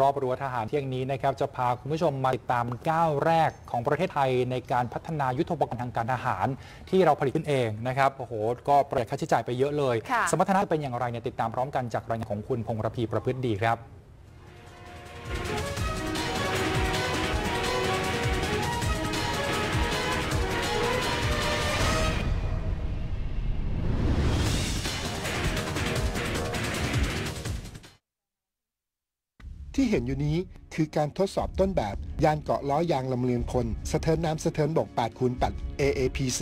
รอบรั้วทหารเที่ยงนี้นะครับจะพาคุณผู้ชมมาติดตามก้าวแรกของประเทศไทยในการพัฒนายุทโธปกรณ์ทางการทหาร ที่เราผลิตขึ้นเองนะครับโอ้โหก็ประหยัดค่าใช้จ่ายไปเยอะเลยค่ะสมรรถนะเป็นอย่างไรเนี่ยติดตามพร้อมกันจากรายงานของคุณพงษ์ระพีประพฤติดีครับ ที่เห็นอยู่นี้คือการทดสอบต้นแบบยานเกาะล้อยางลำเลียงพลสะเทินน้ำสะเทินบก8คูณ8 AAPC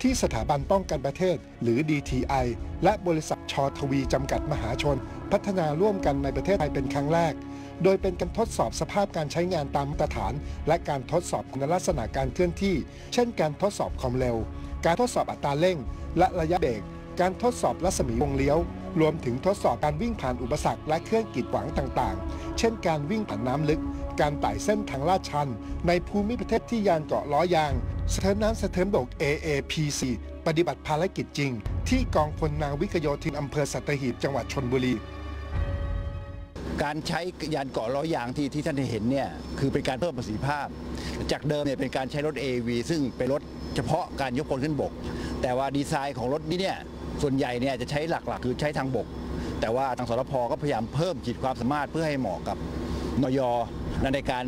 ที่สถาบันป้องกันประเทศ หรือ DTI และบริษัทชอทวีจำกัดมหาชน พัฒนาร่วมกันในประเทศไทยเป็นครั้งแรก โดยเป็นการทดสอบสภาพการใช้งานตามมาตรฐาน และการทดสอบคุณลักษณะการเคลื่อนที่ เช่น การทดสอบความเร็ว การทดสอบอัตราเร่ง และระยะเบรกการทดสอบรัศมีวงเลี้ยว รวมถึงทดสอบการวิ่งผ่านอุปสรรคและเครื่องกีดขวางต่างๆ เช่นการวิ่งผ่านน้ำลึก การไต่เส้นทางลาดชัน ในภูมิประเทศที่ยานเกาะล้อยางสเทินน้ำสเทินบก AAPC ปฏิบัติภารกิจจริง ที่กองพลนาวิกโยธินอำเภอสัตหีบจังหวัดชนบุรีการใช้ยานเกาะล้อยางที่ที่ท่านเห็นเนี่ยคือเป็นการเพิ่มประสิทธิภาพ จากเดิมเนี่ยเป็นการใช้รถ AV ซึ่งเป็นรถเฉพาะการยกพลขึ้นบก แต่ว่าดีไซน์ของรถนี้เนี่ย ส่วนใหญ่เนี่ยจะใช้หลักๆ คือใช้ทางบก แต่ว่าทางสรพก็พยายามเพิ่มขีดความสามารถเพื่อให้เหมาะกับนยในการ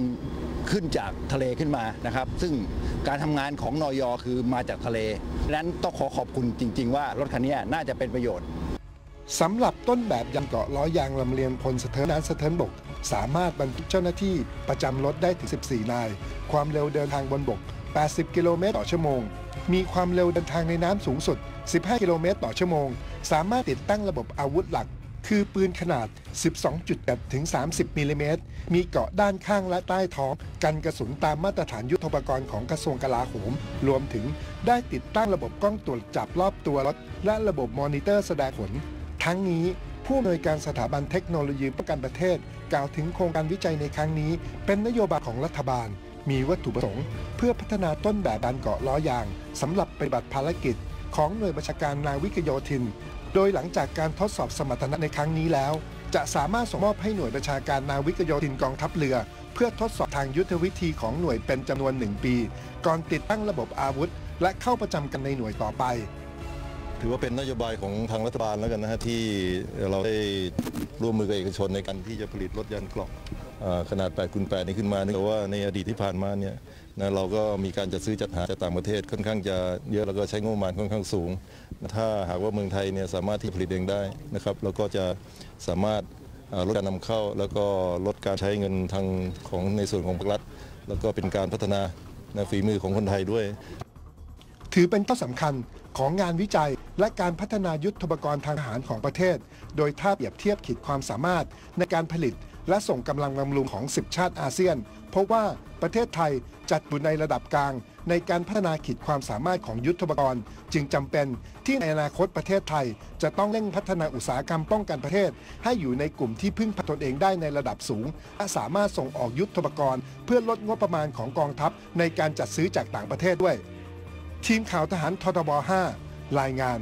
ขึ้นจากทะเลขึ้นมานะครับ ซึ่งการทำงานของนยคือมาจากทะเลดังนั้นต้องขอขอบคุณจริง ๆ ว่ารถคันนี้น่าจะเป็นประโยชน์สำหรับต้นแบบยานเกาะล้อยางลำเลียงพลสะเทินน้ำสะเทินบก สามารถบรรทุกเจ้าหน้าที่ประจำรถได้ถึง 14 นาย ความเร็วเดินทางบนบก 80 กิโลเมตรต่อชั่วโมง มีความเร็วเดินทางในน้ำสูงสุด 15 กิโลเมตรต่อชั่วโมง สามารถติดตั้งระบบอาวุธหลัก คือปืนขนาด 12.8ถึง 30มิลลิเมตร มีเกราะด้านข้างและใต้ท้อง กันกระสุนตามมาตรฐานยุทธปกรณ์ของกระทรวงกลาโหม รวมถึงได้ติดตั้งระบบกล้องตรวจจับรอบตัวรถ และระบบมอนิเตอร์แสดงผล ทั้งนี้ผู้อำนวยการสถาบันเทคโนโลยีป้องกันประเทศ กล่าวถึงโครงการวิจัยในครั้งนี้ เป็นนโยบายของรัฐบาล มีวัตถุประสงค์ เพื่อพัฒนาต้นแบบบานเกาะล้อยางสำหรับปฏิบัติภารกิจ ของหน่วยบัญชาการนาวิกโยธิน โดยหลังจากการทดสอบสมรรถนะในครั้งนี้แล้ว จะสามารถส่งมอบให้หน่วยบัญชาการนาวิกโยธินกองทัพเรือ เพื่อทดสอบทางยุทธวิธีของหน่วยเป็นจำนวนหนึ่งปี ก่อนติดตั้งระบบอาวุธ และเข้าประจำกันในหน่วยต่อไปถือว่าเป็นนโยบายของทางรัฐบาลแล้วกันนะฮะที่เราได้ร่วมมือกับเอกชนในการที่จะผลิตรถยนต์กล่อง ขนาด8คูณ8นี้ขึ้นมาเนื่องจากว่าในอดีตที่ผ่านมาเนี่ยนะเราก็มีการจัดซื้อจัดหาจากต่างประเทศค่อนข้างจะเยอะแล้วก็ใช้งบประมาณค่อนข้างสูง ถ้าหากว่าเมืองไทยเนี่ยสามารถที่ผลิตเองได้นะครับเราก็จะสามารถลดการนำเข้า แล้วก็ลดการใช้เงินทางของในส่วนของภาครัฐ แล้วก็เป็นการพัฒนาฝีมือของคนไทยด้วย ถือเป็นข้อสำคัญของงานวิจัยและการพัฒนายุทธปกรณ์ทางทหารของประเทศ โดยถ้าเปรียบเทียบขีดความสามารถในการผลิต และส่งกำลังบำรุงของ 10 ชาติอาเซียน เพราะว่าประเทศไทยจัดอยู่ในระดับกลาง ในการพัฒนาขีดความสามารถของยุทธปกรณ์ จึงจำเป็นที่ในอนาคตประเทศไทย จะต้องเร่งพัฒนาอุตสาหกรรมป้องกันประเทศ ให้อยู่ในกลุ่มที่พึ่งพาตนเองได้ในระดับสูงและสามารถส่งออกยุทธปกรณ์ เพื่อลดงบประมาณของกองทัพ ในการจัดซื้อจากต่างประเทศด้วย ทีมข่าวทหารททบ 5 รายงาน